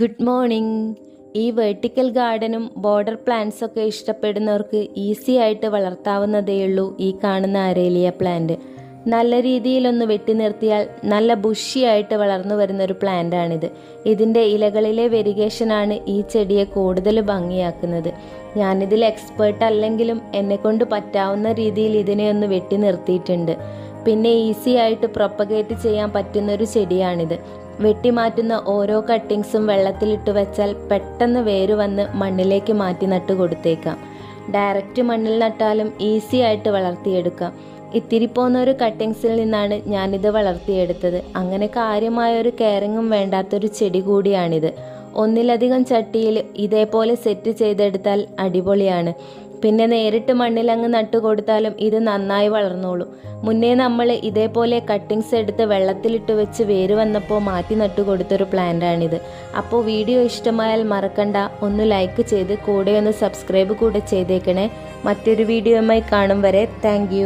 Good morning. ഈ vertical ഗാർഡനും border പ്ലാന്റ്സൊക്കെ ഇഷ്ടപ്പെടുന്നവർക്ക് ഈസി ആയിട്ട് വളർത്താവുന്നതേയുള്ളൂ ഈ കാണുന്ന അരേലിയ പ്ലാന്റ്. നല്ല രീതിയിലൊന്ന് വെട്ടി നിർത്തിയാൽ നല്ല ബുഷിയായിട്ട് വളർന്നു വരുന്ന ഒരു പ്ലാന്റ് ആണിത് ഇതിന്റെ ഇലകളിലെ വെരിഗേഷനാണ് ഈ ചെടിയെ കൂടുതൽ ഭംഗിയാക്കുന്നത്. ഞാനിതിൽ എക്സ്പേർട്ട് അല്ലെങ്കിലും എന്നെക്കൊണ്ട് പറ്റാവുന്ന രീതിയിൽ ഇതിനെ ഒന്ന് വെട്ടി നിർത്തിയിട്ടുണ്ട്. പിന്നെ ഈസി ആയിട്ട് പ്രൊപ്പഗേറ്റ് ചെയ്യാൻ പറ്റുന്ന ഒരു ചെടിയാണിത്. വെട്ടിമാറ്റുന്ന ഓരോ കട്ടിങ്സും വെള്ളത്തിലിട്ട് വെച്ചാൽ പെട്ടെന്ന് വേര് വന്ന് മണ്ണിലേക്ക് മാറ്റി നട്ട് കൊടുത്തേക്കാം. ഡയറക്റ്റ് മണ്ണിൽ നട്ടാലും ഈസി ആയിട്ട് വളർത്തിയെടുക്കാം. ഇത്തിരി പോന്ന ഒരു കട്ടിങ്സിൽ നിന്നാണ് ഞാനിത് വളർത്തിയെടുത്തത്. അങ്ങനെ കാര്യമായ ഒരു കെയറിങ്ങും വേണ്ടാത്തൊരു ചെടി കൂടിയാണിത്. ഒന്നിലധികം ചട്ടിയിൽ ഇതേപോലെ സെറ്റ് ചെയ്തെടുത്താൽ അടിപൊളിയാണ്. പിന്നെ നേരിട്ട് മണ്ണിൽ അങ്ങ് നട്ടു കൊടുത്താലും ഇത് നന്നായി വളർന്നോളും. മുന്നേ നമ്മൾ ഇതേപോലെ കട്ടിങ്സ് എടുത്ത് വെള്ളത്തിലിട്ട് വെച്ച് വേര് വന്നപ്പോൾ മാറ്റി നട്ടു കൊടുത്തൊരു പ്ലാന്റാണിത് അപ്പോൾ വീഡിയോ ഇഷ്ടമായാൽ മറക്കണ്ട. ഒന്ന് ലൈക്ക് ചെയ്ത് കൂടെ ഒന്ന് സബ്സ്ക്രൈബ് കൂടെ ചെയ്തേക്കണേ. മറ്റൊരു വീഡിയോയുമായി കാണും വരെ. താങ്ക്